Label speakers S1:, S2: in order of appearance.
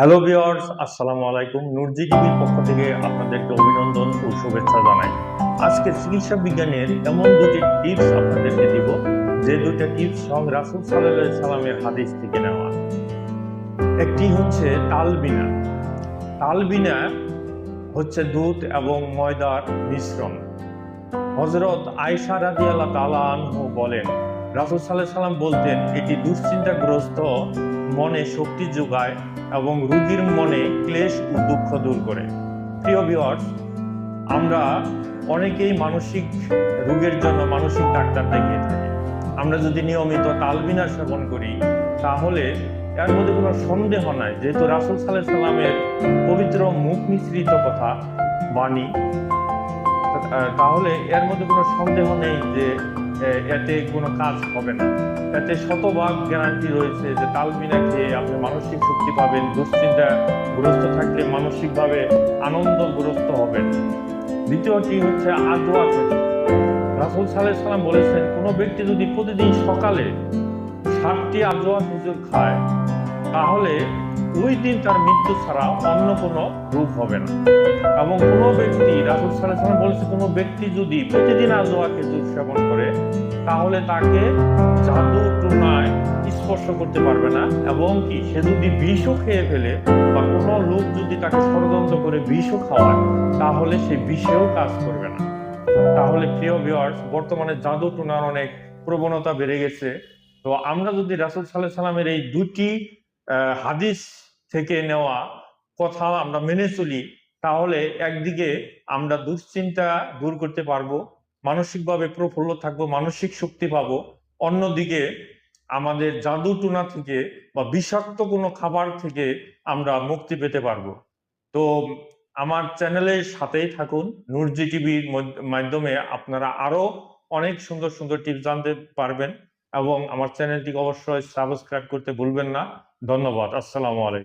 S1: Hello viewers আসসালামু আলাইকুম নুরজি টিভির পক্ষ থেকে আপনাদেরকে অভিনন্দন ও শুভেচ্ছা জানাই। আজকে চিকিৎসা বিজ্ঞানের এমন দুটি টিপস আপনাদেরকে দিব, যে দুটো টিপস সং রাসুল সাল্লাহ সাল্লামের হাদিস থেকে নেওয়া। একটি হচ্ছে তালবিনা। তালবিনা হচ্ছে দুধ এবং ময়দার মিশ্রণ। হজরত আয়সা রাজি আল্লাহ তালা আনহু বলেন, রাসুল সাল্লাহ সাল্লাম বলতেন, এটি দুশ্চিন্তাগ্রস্ত, মনে শক্তি যোগায় এবং রোগীর মনে ক্লেশ ও দুঃখ দূর করে। প্রিয় ভিউয়ার্স আমরা অনেকেই মানসিক রোগের জন্য মানসিক ডাক্তার দেখিয়ে থাকি। আমরা যদি নিয়মিত তালবিনা সেবন করি, তাহলে এর মধ্যে কোনো সন্দেহ নাই। যেহেতু রাসুল সাল্লাহ সাল্লামের পবিত্র মুখ মিশ্রিত কথা, বাণী তাহলে এর মধ্যে কোনো সন্দেহ নেই যে এতে কোনো কাজ হবে না। এতে শতভাগ গ্যারান্টি রয়েছে যে তালমিনা খেয়ে আপনি মানসিক শক্তি পাবেন, দুশ্চিন্তা গ্রস্ত থাকলে মানসিকভাবে আনন্দগ্রস্ত হবেন। দ্বিতীয়টি হচ্ছে আদোয়া খেতে রাসুল সাল্লাহ সাল্লাম বলেছেন, কোনো ব্যক্তি যদি প্রতিদিন সকালে সাতটি আদোয়া খেজুর খায়, তাহলে ওই দিন তার মৃত্যু ছাড়া অন্য কোনো রূপ হবে না। এবং কোনো ব্যক্তি, রাসুল সাল্লাম বলেছে, কোনো ব্যক্তি যদি প্রতিদিন আজোয়া খেজুর সেবন করে, তাহলে তাকে জাদু টুনায় স্পর্শ করতে পারবে না। এবং কি, সে যদি বিষও খেয়ে ফেলে বা কোনো লোক যদি তাকে ষড়যন্ত্র করে বিষও খাওয়ায়, তাহলে সে বিষেও কাজ করবে না। তাহলে প্রিয় ভিউয়ার্স বর্তমানে জাদু টুনার অনেক প্রবণতা বেড়ে গেছে। তো আমরা যদি রাসুল সাল্লাহ সাল্লামের এই দুটি হাদিস থেকে নেওয়া কথা আমরা মেনে চলি, তাহলে একদিকে আমরা দুশ্চিন্তা দূর করতে পারব, মানসিকভাবে প্রফুল্ল থাকব, মানসিক শক্তি পাবো। অন্যদিকে আমাদের জাদু টুনা থেকে বা বিষাক্ত কোনো খাবার থেকে আমরা মুক্তি পেতে পারব। তো আমার চ্যানেলের সাথেই থাকুন। নুরজি টিভির মাধ্যমে আপনারা আরও অনেক সুন্দর সুন্দর টিপস জানতে পারবেন। এবং আমার চ্যানেলটিকে অবশ্যই সাবস্ক্রাইব করতে ভুলবেন না। ধন্যবাদ। আসসালামু আলাইকুম।